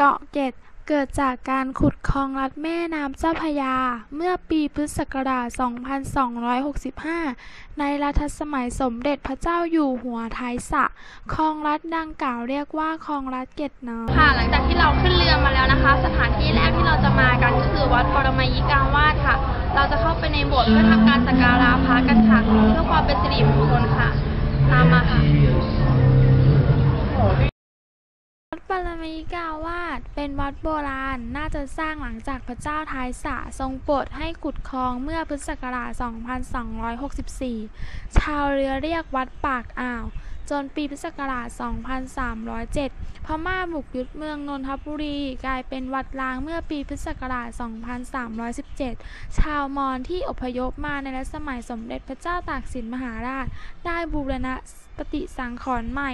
เกาะเกร็ดเกิดจากการขุดคลองลัดแม่น้ำเจ้าพยา เมื่อปีพุทธศักราช 2265 ในรัชสมัยสมเด็จพระเจ้าอยู่หัวท้ายสะคลองลัดดังกล่าวเรียกว่าคลองลัดเกร็ดน้อยค่ะ หลังจากที่เราขึ้นเรือมาแล้วนะคะ สถานที่แรกที่เราจะมากันก็คือวัดปรมัยิกาวาสค่ะ เราจะเข้าไปในโบสถ์เพื่อทำการสักการะพระกันค่ะเพื่อความเป็นสิริมงคลค่ะ ตามมาค่ะ รมัยกาวาเป็นวัดโบราณ น่าจะสร้างหลังจากพระเจ้าท้ายสะทรงโปรดให้ขุดคลองเมื่อพุทธศักราช 2264 ชาวเรือเรียกวัดปากอ่าว จนปีพุทธศักราช 2307 พม่าบุกยึดเมืองนนทบุรี กลายเป็นวัดล้างเมื่อปีพุทธศักราช 2317 ชาวมอญที่อพยพมาในรัชสมัยสมเด็จพระเจ้าตากสินมหาราช ได้บูรณะ ปฏิสังขรณ์ใหม่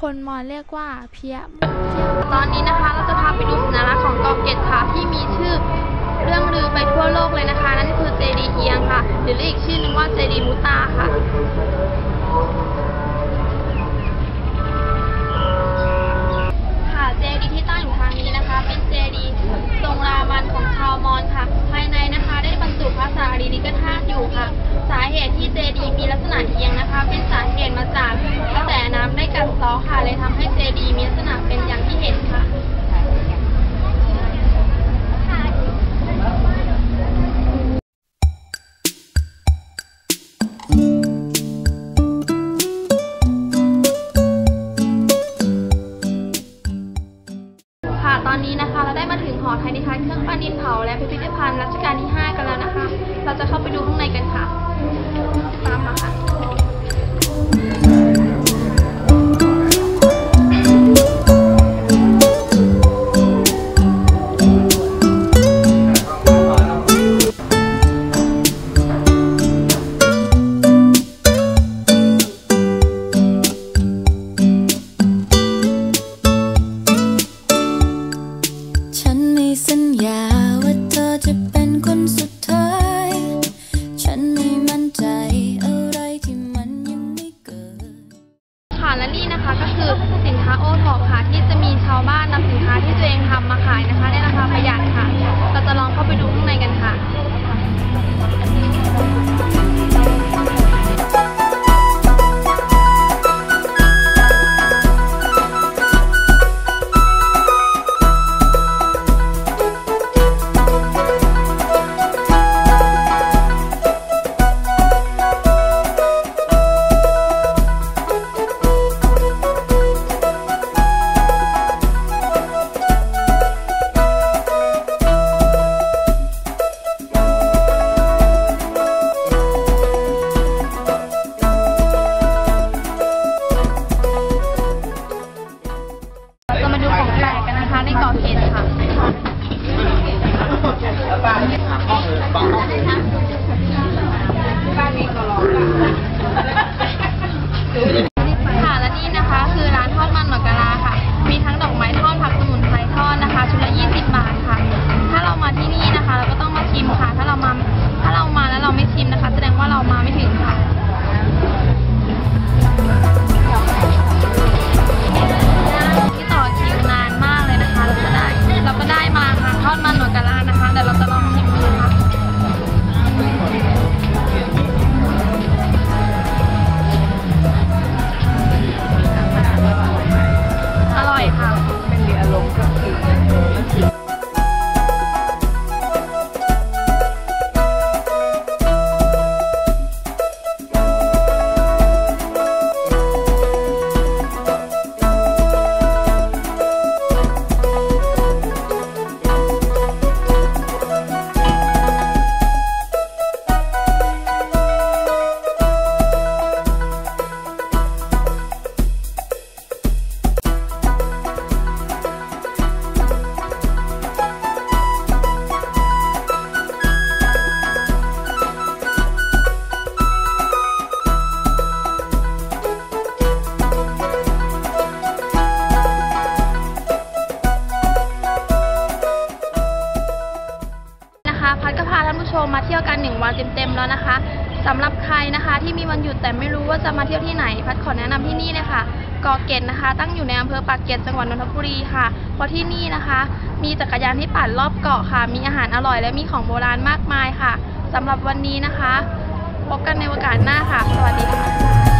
คนมอญเรียกว่าเพียมเพียตอนนี้นะคะเราจะพาไปดูสัญลักษณ์ของเกาะเกร็ดค่ะที่มีชื่อเรื่องลือไปทั่วโลกเลยนะคะ นั่นคือเจดีย์เอียงค่ะ หรือเรียกอีกชื่อนึงว่าเจดีย์มุตาค่ะ ตอนนี้นะคะเราได้มาถึงหอไทยนิทานเครื่องปั้นดินเผาและพิพิธภัณฑ์รัชกาลที่ 5 กันแล้วนะคะ เราจะเข้าไปดูข้างในกันค่ะ ตามมาค่ะ อท็อปค่ะ ที่จะมีชาวบ้านนำสินค้าที่ตัวเองทำมาขายนะคะในราคาประหยัดค่ะ เราจะลองเข้าไปดูข้างใน คุณช่ว พัดก็พาท่านผู้ชมมาเที่ยวกันหนึ่งวันเต็มๆแล้วนะคะสำหรับใครนะคะ ที่มีวันหยุดแต่ไม่รู้ว่าจะมาเที่ยวที่ไหน พัดขอแนะนำที่นี่เลยค่ะเกาะเกร็ดนะคะ ตั้งอยู่ในอำเภอปากเกร็ดจังหวัดนนทบุรีค่ะ เพราะที่นี่นะคะ มีจักรยานที่ปั่นรอบเกาะค่ะ มีอาหารอร่อยและมีของโบราณมากมายค่ะสำหรับวันนี้นะคะ พบกันในโอกาสหน้าค่ะ สวัสดีค่ะ